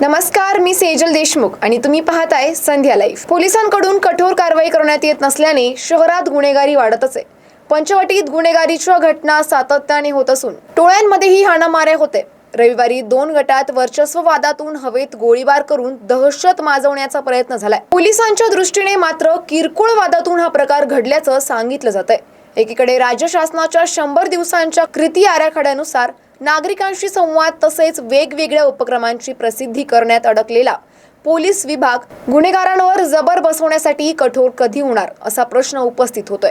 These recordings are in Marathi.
नमस्कार मी सेजल देशमुख आणि तुम्ही पाहताय संध्या लाईव्ह. पोलिसांकडून कठोर कारवाई करण्यात येत नसल्याने शहरात गुन्हेगारी वाढतच आहे. पंचवटीत गुन्हेगारीच्या घटना सातत्याने होत असून टोळ्यांमध्येही हाणामाऱ्या होते रविवारी दोन गटात वर्चस्व वादातून हवेत गोळीबार करून दहशत माजवण्याचा प्रयत्न झालाय. पोलिसांच्या दृष्टीने मात्र किरकोळ वादातून हा प्रकार घडल्याचं सांगितलं जात आहे एकीकडे राज्य शासनाच्या शंभर दिवसांच्या कृती आराखड्यानुसार नागरिकांशी संवाद तसेच वेगवेगळ्या उपक्रमांची प्रसिद्धी करण्यात अडकलेला पोलीस विभाग गुन्हेगारांवर जबर बसवण्यासाठी कठोर कधी होणार असा प्रश्न उपस्थित होतोय.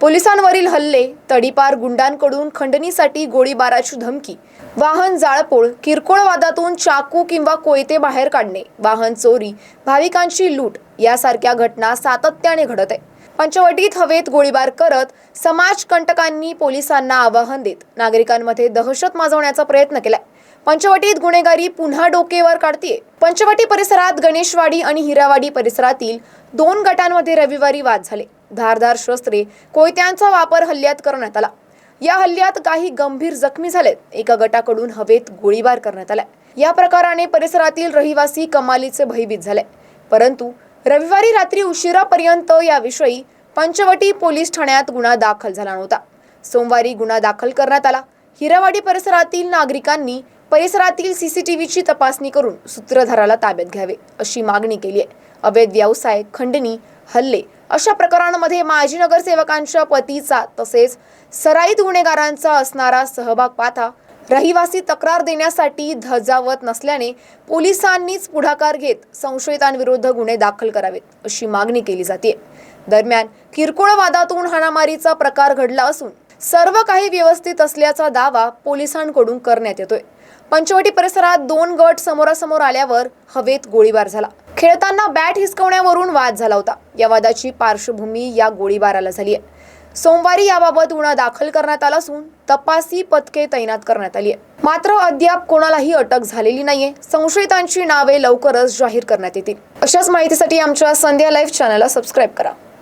पोलिसांवरील हल्ले तडीपार गुंडांकडून खंडणीसाठी गोळीबाराची धमकी वाहन जाळपोळ किरकोळ वादातून चाकू किंवा कोयते बाहेर काढणे वाहन चोरी भाविकांची लूट यासारख्या घटना सातत्याने घडत आहे पंचवटीत हवेत गोळीबार करत समाजकंटकांनी पोलिसांना आवाहन देत. नागरिकांमध्ये दहशत माजवण्याचा प्रयत्न केलाय. पंचवटीत गुन्हेगारी पुन्हा डोकेवर काढतीये. पंचवटी परिसरात गणेशवाडी आणि हिरावाडी परिसरातील दोन गटांमध्ये रविवारी वाद झाले. धारधार शस्त्रे कोयत्यांचा वापर हल्ल्यात करण्यात आला. या हल्ल्यात काही गंभीर जखमी झालेत. एका गटाकडून हवेत गोळीबार करण्यात आला या प्रकाराने परिसरातील रहिवासी कमालीचे भयभीत झाले परंतु रविवारी रात्री उशिरापर्यंत याविषयी पंचवटी पोलीस ठाण्यात गुन्हा दाखल झाला नव्हता. सोमवारी गुन्हा दाखल करण्यात आला. हिरावाडी परिसरातील नागरिकांनी परिसरातील सीसीटीव्हीची तपासणी करून सूत्रधाराला ताब्यात घ्यावे अशी मागणी केली आहे. अवैध व्यवसाय खंडणी हल्ले अशा प्रकरणांमध्ये माजी नगरसेवकांच्या पतीचा तसेच सराईत गुन्हेगारांचा असणारा सहभाग पाहता रहिवासी तक्रार देण्यासाठी धजावत नसल्याने पोलिसांनीच पुढाकार घेत संशयितांविरुद्ध गुन्हे दाखल करावेत अशी मागणी केली जाते. दरम्यान किरकोळ वादातून हाणामारीचा प्रकार घडला असून सर्व काही व्यवस्थित असल्याचा दावा पोलिसांकडून करण्यात येतोय. पंचवटी परिसरात दोन गट समोरासमोर आल्यावर हवेत गोळीबार झाला. खेळताना बॅट हिसकवण्यावरून वाद झाला होता. या वादाची पार्श्वभूमी या गोळीबाराला झाली आहे सोमवारी याबाबत गुन्हा दाखल करण्यात आला असून तपासी पथके तैनात करण्यात आली आहे मात्र अद्याप कोणालाही अटक झालेली नाहीये. संशयितांची नावे लवकरच जाहीर करण्यात येतील. अशाच माहितीसाठी आमच्या संध्या लाईव्ह चॅनलला सबस्क्राईब करा.